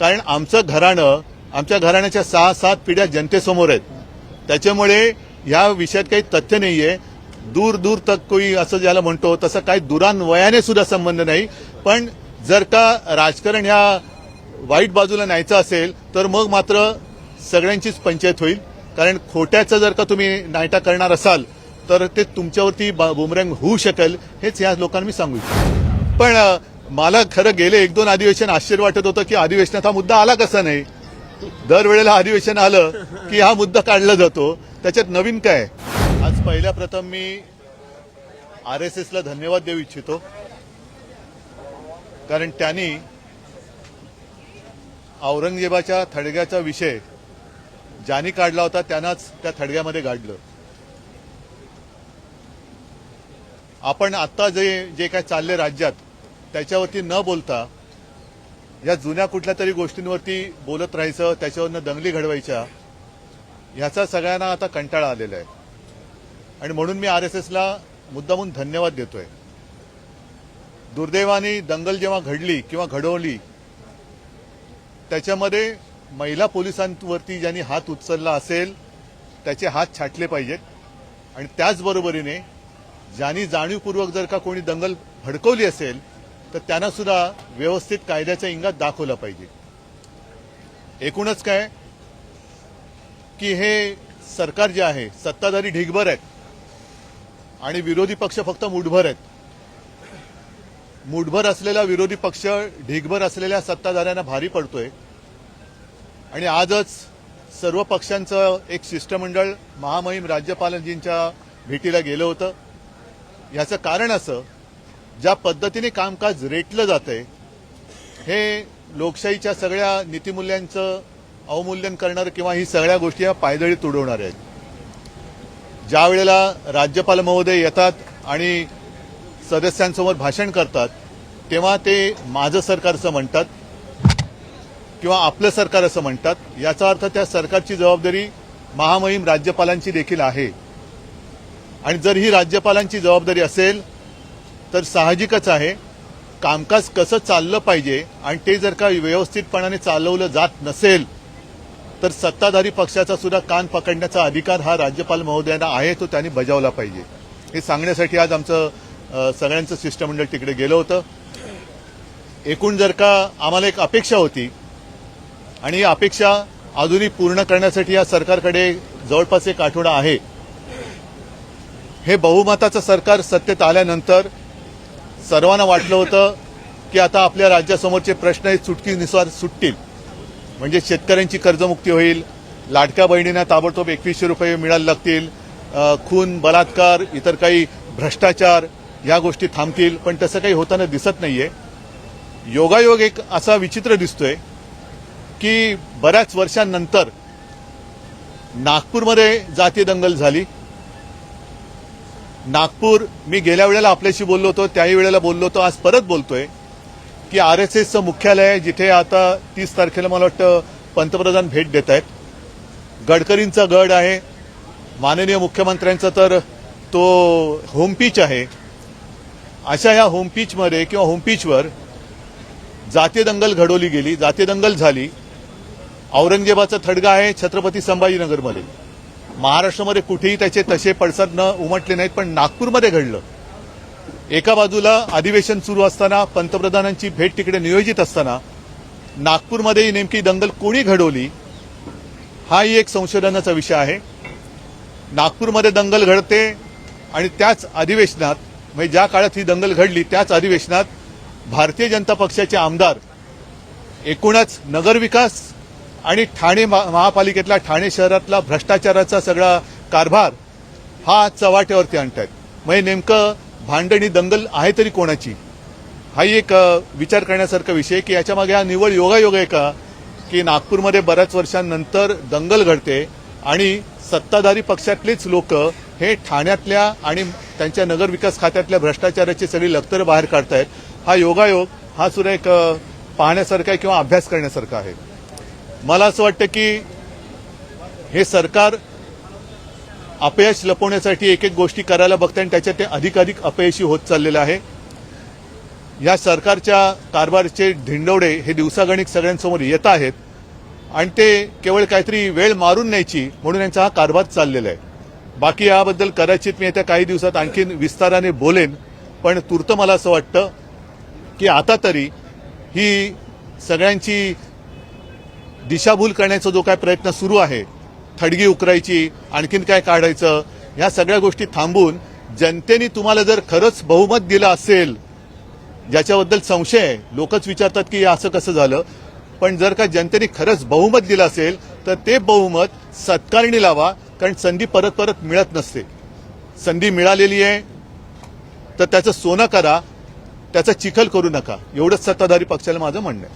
कारण आमचं घराणं आमच्या घराण्याच्या सहा सात पिढ्या जनतेसमोर आहेत. त्याच्यामुळे ह्या विषयात काही तथ्य नाहीये. दूर दूर तक कोई असं ज्याला म्हणतो तसं काही दुरान्वयाने सुद्धा संबंध नाही. पण जर का राजकारण ह्या वाईट बाजूला न्यायचं असेल तर मग मात्र सगळ्यांचीच पंचायत होईल. कारण खोट्याचं जर का तुम्ही नायटा करणार असाल तर ते तुमच्यावरती बा- बुमरँग होऊ शकेल हेच या लोकांना मी सांगू इच्छितो. पण मला खरं गेले एक दोन अधिवेशन आश्चर्य वाटत होतं की अधिवेशनात हा मुद्दा आला कसा नाही. दरवेळेला अधिवेशन आलं की हा मुद्दा काढला जातो. त्याच्यात नवीन काय? आज पहिल्या प्रथम मी आर एस एसला धन्यवाद देऊ इच्छितो. कारण त्यांनी औरंगजेबाच्या थडग्याचा विषय ज्यांनी काढला होता त्यांनाच त्या थडग्यामध्ये गाडलं. आपण आता जे जे काय चालले राज्यात त्याच्यावरती न बोलता या जुन्या कुठल्या तरी गोष्टींवरती बोलत राहायचं त्याच्यावरनं दंगली घडवायच्या ह्याचा सगळ्यांना आता कंटाळा आलेला आहे. आणि म्हणून मी आर एस एसला मुद्दामून धन्यवाद देतोय. दुर्दैवाने दंगल जेव्हा घडली किंवा घडवली त्याच्यामध्ये महिला पोलिसांवरती ज्यांनी हात उचलला असेल त्याचे हात छाटले पाहिजेत. आणि त्याचबरोबरीने ज्यांनी जाणीवपूर्वक जर का कोणी दंगल भडकवली असेल तर त्यांना सुद्धा व्यवस्थित कायद्याच्या इंगात दाखवलं पाहिजे. एकूणच काय? की हे सरकार जे आहे सत्ताधारी ढिगभर आहेत. आणि विरोधी पक्ष फक्त मुठभर आहेत. मुठभर असलेला विरोधी पक्ष ढिगभर असलेल्या सत्ताधाऱ्यांना भारी पडतोय. आणि आजच सर्व पक्षांचं एक शिष्टमंडळ महामहिम राज्यपालजींच्या भेटीला गेलं होतं. याचं कारण असं ज्या पद्धतीने कामकाज रेटलं जातंय हे लोकशाहीच्या सगळ्या नीतिमूल्यांचं अवमूल्यन करणार किंवा ही सगळ्या गोष्टी या पायदळी तुडवणार आहेत. ज्या वेळेला राज्यपाल महोदय येतात आणि सदस्यांसमोर भाषण करतात तेव्हा ते माझं सरकार असं म्हणतात किंवा आपलं सरकार असं म्हणतात याचा अर्थ त्या सरकारची जबाबदारी महामहिम राज्यपालांची देखील आहे. आणि जर ही राज्यपालांची जबाबदारी असेल तर साहजिकच आहे. कामकाज कसं चाललं पाहिजे आणि ते जर का व्यवस्थितपणाने चालवलं जात नसेल तर सत्ताधारी पक्षाचा सुद्धा कान पकडण्याचा अधिकार हा राज्यपाल महोदयांना आहे तो त्यांनी बजावला पाहिजे. हे सांगण्यासाठी आज आमचं सगळ्यांचं शिष्टमंडळ तिकडे गेलं होतं. एकूण जर का आम्हाला एक अपेक्षा होती आणि ही अपेक्षा अजूनही पूर्ण करण्यासाठी या सरकारकडे जवळपास एक आठवडा आहे. हे बहुमताचं सरकार सत्तेत आल्यानंतर सर्वांना वाटलं होतं की आता आपल्या राज्यासमोरचे प्रश्न हे चुटकीनुसार सुटतील. म्हणजे शेतकऱ्यांची कर्जमुक्ती होईल लाडक्या बहिणींना ताबडतोब एकवीसशे रुपये मिळायला लागतील खून बलात्कार इतर काही भ्रष्टाचार या गोष्टी थांबतील पण तसं काही होताना दिसत नाहीये. योगायोग एक असा विचित्र दिसतोय की बऱ्याच वर्षांनंतर नागपूरमध्ये जातीय दंगल झाली. नागपूर मी गेल्या वेळेला आपल्याशी बोललो होतो त्याही वेळेला बोललो होतो आज परत बोलतोय की आर एस एसचं मुख्यालय आहे जिथे आता तीस तारखेला मला वाटतं पंतप्रधान भेट देत आहेत. गडकरींचा गड आहे माननीय मुख्यमंत्र्यांचा तर तो होमपीच आहे. अशा ह्या होमपीचमध्ये किंवा होमपीचवर जातीय दंगल घडवली गेली जातीय दंगल झाली. औरंगजेबाचा थडगा आहे छत्रपती संभाजीनगरमध्ये. महाराष्ट्रामध्ये कुठेही त्याचे तसे पडसाद न उमटले नाहीत पण नागपूरमध्ये घडलं. एका बाजूला अधिवेशन सुरू असताना पंतप्रधानांची भेट तिकडे नियोजित असताना नागपूरमध्ये नेमकी दंगल कोणी घडवली हाही एक संशोधनाचा विषय आहे. नागपूरमध्ये दंगल घडते आणि त्याच अधिवेशनात म्हणजे ज्या काळात ही दंगल घडली त्याच अधिवेशनात भारतीय जनता पक्षाचे आमदार एकूणच नगरविकास आणि ठाणे महापालिकेतला ठाणे शहरातला भ्रष्टाचाराचा सगळा कारभार हा चव्हाट्यावरती आणतायत. म्हणजे नेमकं भांडणी दंगल आहे तरी कोणाची? हाही एक विचार करण्यासारखा विषय की याच्यामागे हा निवड योगायोग आहे का? की नागपूरमध्ये बऱ्याच वर्षांनंतर दंगल घडते आणि सत्ताधारी पक्षातलेच लोक हे ठाण्यातल्या आणि त्यांच्या नगरविकास खात्यातल्या भ्रष्टाचाराची सगळी लखतर बाहेर काढतायत. हा योगायोग हा सुद्धा एक पाहण्यासारखा आहे किंवा अभ्यास करण्यासारखा आहे. मला असं वाटतं की हे सरकार अपयश लपवण्यासाठी एक एक गोष्टी करायला बघतं आणि त्याच्यात ते अधिकाधिक अपयशी होत चाललेलं आहे. या सरकारच्या कारभारचे धिंडवडे हे दिवसागणिक सगळ्यांसमोर येत आहेत आणि ते केवळ काहीतरी वेळ मारून न्यायची म्हणून यांचा हा कारभार चाललेला आहे. बाकी याबद्दल कदाचित मी येत्या काही दिवसात आणखीन विस्ताराने बोलेन पण तूर्त मला असं वाटतं की आता तरी ही सगळ्यांची दिशाभूल करण्याचा जो काय प्रयत्न सुरू आहे थडगी उकरायची आणखीन काय काढायचं ह्या सगळ्या गोष्टी थांबून जनतेने तुम्हाला जर खरंच बहुमत दिलं असेल ज्याच्याबद्दल संशय आहे लोकच विचारतात की असं कसं झालं पण जर का जनतेने खरंच बहुमत दिलं असेल तर ते बहुमत सत्कारणी लावा कारण संधी परत परत मिळत नसते. संधी मिळालेली आहे तर त्याचं सोनं करा त्याचा चिखल करू नका. एवढंच सत्ताधारी पक्षाला माझं म्हणणं आहे.